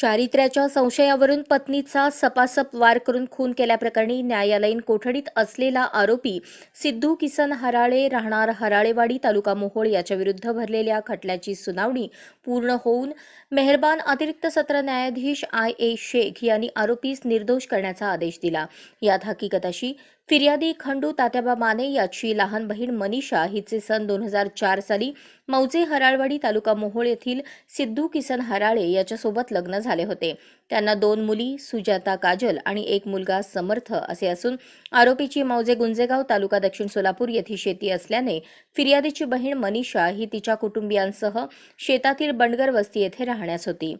चारित्र्याच्या संशयावरून पत्नीचा सपासप वार करून खून केल्याप्रकरणी न्यायालयीन कोठडीत असलेला आरोपी सिद्धू किसन हराळे राहणार हराळेवाडी तालुका मोहोळ याच्याविरुद्ध भरलेल्या खटल्याची सुनावणी पूर्ण होऊन मेहरबान अतिरिक्त सत्र न्यायाधीश आय ए शेख यांनी आरोपीस निर्दोष करण्याचा आदेश दिला. यात हकीकत अशी फिर्यादी खंडू तात्याबा माने याची लहान बहीण मनीषा हिचे सन दोन हजार चार साली मौजे हराळवाडी तालुका मोहोळ येथील सिद्धू किसन हराळे याच्यासोबत लग्न झाले होते. त्यांना दोन मुली सुजाता काजल आणि एक मुलगा समर्थ असे असून आरोपीची मौजे गुंजेगाव तालुका दक्षिण सोलापूर येथे शेती असल्याने फिर्यादीची बहीण मनीषा ही तिच्या कुटुंबियांसह शेतातील बंडगर वस्ती येथे राहण्यास होती.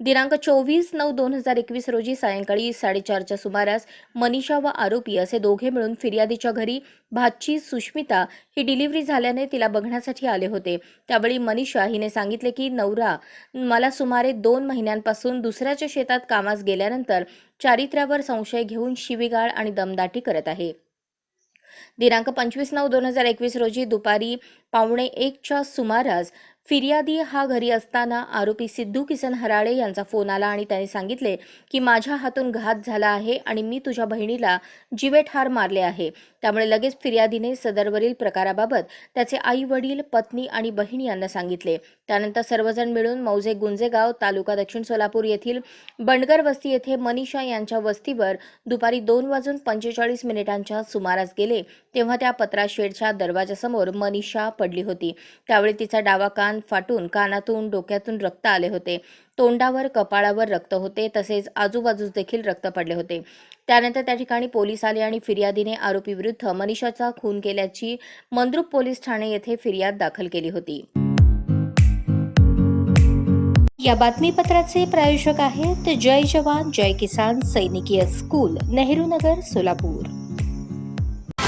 दिनांक चोवीस नऊ दोन हजार एकवीस रोजी सायंकाळी साडेचारच्या सुमारास मनीषा व आरोपी असे दोघे मिळून फिर्यादीच्या घरी भाची सुष्मिता ही डिलिव्हरी झाल्याने तिला बघण्यासाठी आले होते. त्यावेळी मनीषा हिने सांगितले की नवरा मला सुमारे दोन महिन्यांपासून दुसऱ्याच्या शेतात कामास गेल्यानंतर चारित्र्यावर संशय घेऊन शिवीगाळ आणि दमदाटी करत आहे. दिनांक पंचवीस नऊ दोन हजार एकवीस रोजी दुपारी पावणे एकच्या सुमारास फिर्यादी हा घरी असताना आरोपी सिद्धू किसन हराळे यांचा फोन आला आणि त्याने सांगितले की माझ्या हातून घात झाला आहे आणि मी तुझ्या बहिणीला जिवेठार मारले आहे त्यामुळे लगेच फिर्यादीने सदरवरील प्रकाराबाबत त्याचे आई वडील पत्नी आणि बहीण यांना सांगितले. त्यानंतर सर्वजण मिळून मौजे गुंजेगाव तालुका दक्षिण सोलापूर येथील बंडगर वस्ती येथे मनीषा यांच्या वस्तीवर दुपारी दोन वाजून पंचेचाळीस मिनिटांच्या सुमारास गेले तेव्हा त्या पत्राशेडच्या दरवाजासमोर मनीषा पडली होती. त्यावेळी तिचा डावा कान फाटून कानातून डोक्यातून रक्त आले होते. तोंडावर कपाळावर रक्त होते तसेच आजूबाजूस देखील रक्त पडले होते. त्यानंतर त्या ठिकाणी पोलीस आले आणि फिर्यादीने आरोपी विरुद्ध मनीषाचा खून केल्याची मंद्रुप पोलीस ठाणे येथे फिर्याद दाखल केली होती. या बातमीपत्राचे प्रायोजक आहेत जय जवान जय किसान सैनिकीय स्कूल नेहरू नगर सोलापूर.